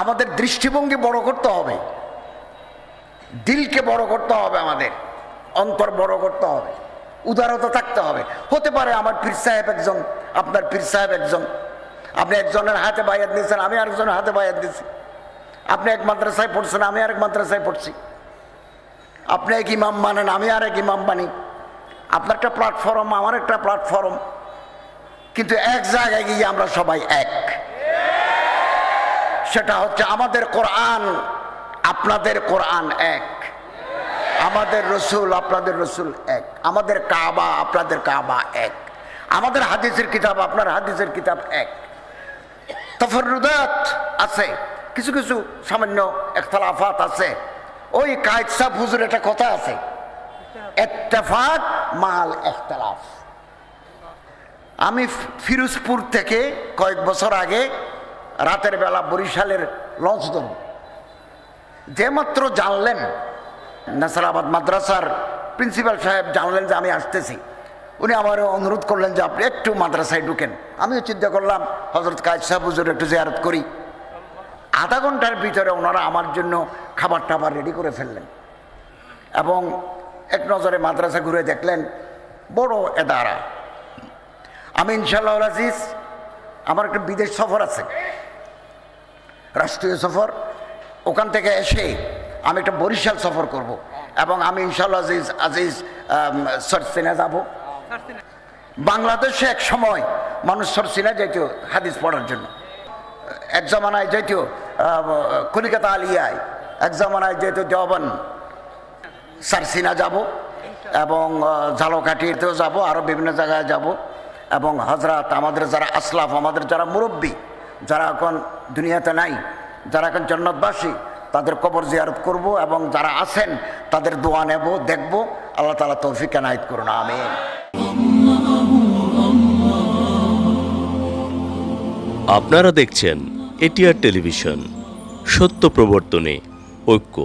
আমাদের দৃষ্টিভঙ্গি বড় করতে হবে। দিলকে বড় করতে হবে আমাদের। অন্তর বড় করতে হবে। উদারতা থাকতে হবে। হতে পারে আমার পীর সাহেব একজন, আপনার পীর সাহেব একজন। আপনি একজনের হাতে বায়াত দিয়েছেন, আমি আরেকজনের হাতে বায়াত দিয়েছি। আপনি এক মাদ্রাসায় পড়ছেন, আমি আরেক মাদ্রাসায় পড়ছি। আপনি এক ইমাম মানেন, আমি আর এক ইমাম মানি। আপনার একটা প্ল্যাটফর্ম আমার একটা প্ল্যাটফর্ম কিন্তু এক জায়গায় গিয়ে আমরা সবাই এক। সেটা হচ্ছে আমাদের কোরআন, আপনাদের কোরআন এক। আমাদের রসুল, আপনাদের রসুল এক। আমাদের কাবা, আপনাদের কাবা এক। আমাদের হাদিসের কিতাব, আপনার হাদিসের কিতাব এক। তফরুদাত আছে। কিছু কিছু সামান্য একতলাফাত আছে। ওই কায়সা হুজুর, একটা কথা আছে। এত্তেফাক মাল একতলাফ আমি ফিরোজপুর থেকে কয়েক বছর আগে রাতের বেলা বরিশালের লঞ্চ ধরব যে মাত্র জানলেন, নাসারাবাদ মাদ্রাসার প্রিন্সিপাল সাহেব জানলেন যে আমি আসতেছি, উনি আমার অনুরোধ করলেন যে আপনি একটু মাদ্রাসায় ঢুকেন। আমিও চিন্তা করলাম হজরত কাজ সাহেব হুজুর একটু জিয়ারত করি। আধা ঘণ্টার ভিতরে ওনারা আমার জন্য খাবার টাবার রেডি করে ফেললেন। এবং এক নজরে মাদ্রাসা ঘুরে দেখলেন, বড় এদারা। আমি ইনশাল্লাহ আজিজ, আমার একটা বিদেশ সফর আছে। রাষ্ট্রীয় সফর, ওখান থেকে এসে আমি একটা বরিশাল সফর করব এবং আমি ইনশাল্লাহ আজিজ আজিজ সরসিনা যাব। বাংলাদেশে এক সময় মানুষ সরসিনা যেত হাদিস পড়ার জন্য। এক জমানায় যেত কলিকাতা আলিয়ায়, এক জমানায় যেত দেওয়ান সারসিনা যাব এবং ঝালকাঠিতেও যাব আরও বিভিন্ন জায়গায় যাব এবং হজরত আমাদের যারা আসলাফ, আমাদের যারা মুরব্বী যারা এখন দুনিয়াতে নাই, যারা এখন জন্নতবাসী, তাদের কবর জিয়ারত করব এবং যারা আছেন, তাদের দোয়া নেব, দেখব। আল্লাহ তালা তৌফিক এনায়ত করুন আমি আপনারা দেখছেন এটিআর টেলিভিশন, সত্য প্রবর্তনে ঐক্য।